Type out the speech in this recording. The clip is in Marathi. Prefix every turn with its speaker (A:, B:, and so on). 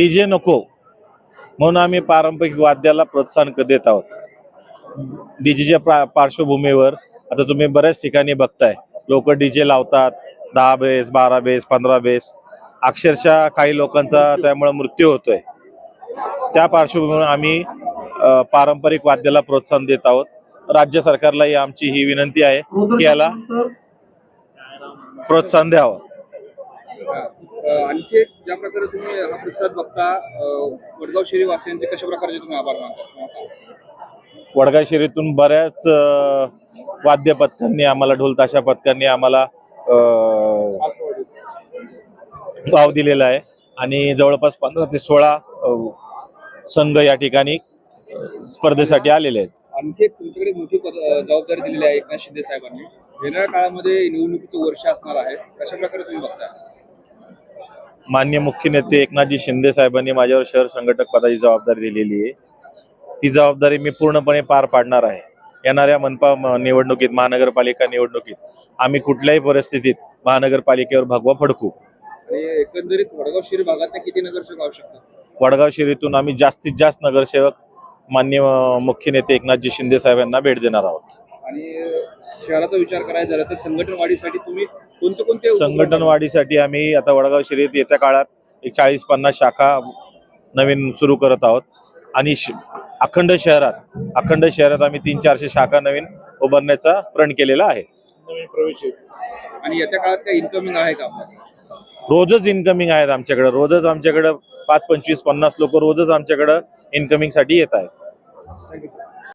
A: डीजे नको म्हणून आम्ही पारंपरिक वाद्याला प्रोत्साहन देत आहोत. डीजेच्या प्रा पार्श्वभूमीवर आता तुम्ही बऱ्याच ठिकाणी बघताय. लोक डीजे लावतात दहा बेस बारा बेस पंधरा बेस. अक्षरशः काही लोकांचा त्यामुळे मृत्यू होतोय. त्या पार्श्वभूमीवर आम्ही पारंपरिक वाद्याला प्रोत्साहन देत आहोत. राज्य सरकारलाही आमची ही विनंती आहे की याला प्रोत्साहन द्यावं.
B: आणखी एक ज्या प्रकारे तुम्ही हा प्रतिसाद बघता वडगाव शहरी वासियांचे कशा प्रकारचे तुम्ही आभार मानता?
A: वडगाव शहरीतून बऱ्याच वाद्य पथकांनी आम्हाला ढोल ताशा पथकांनी आम्हाला वाव दिलेला आहे. आणि जवळपास पंधरा ते सोळा संघ या ठिकाणी स्पर्धेसाठी आलेले आहेत.
B: आणखी एक तुमच्याकडे मोठी जबाबदारी दिलेली आहे एकनाथ शिंदे साहेबांनी. येणाऱ्या काळामध्ये निवडणुकीचं वर्ष असणार आहे. कशा प्रकारे तुम्ही बघता?
A: मान्य मुख्य नेते एकनाथजी शिंदे साहेबांनी माझ्यावर शहर संघटक पदाची जबाबदारी दिलेली आहे. ती जबाबदारी मी पूर्णपणे पार पाडणार आहे. येणाऱ्या मनपा निवडणुकीत महानगरपालिका निवडणुकीत आम्ही कुठल्याही परिस्थितीत महानगरपालिकेवर भगवा फडकू.
B: आणि एकंदरीत वडगाव शहरी भागात किती नगरसेवक आवश्यक?
A: वडगाव शहरीतून आम्ही जास्तीत जास्त नगरसेवक मान्य मुख्य नेते एकनाथजी शिंदे साहेबांना भेट देणार आहोत.
B: आणि शहराचा विचार करायचा झाला तर संघटन वाढीसाठी तुम्ही कोणते कोणते उपक्रम
A: संघटन वाढीसाठी आम्ही आता वडगाव शहरीत येत्या काळात एक चाळीस पन्नास शाखा नवीन सुरू करत आहोत. आणि अखंड शहरात अखंड शहरात आम्ही तीन चारशे शाखा नवीन उभारण्याचा प्रण केलेला आहे.
B: आणि येत्या काळात काही इन्कमिंग आहे का
A: रोजच इन्कमिंग आहेत आमच्याकडे. रोजच आमच्याकडे पाच पंचवीस पन्नास लोक रोजच आमच्याकडे इन्कमिंगसाठी येत आहेत.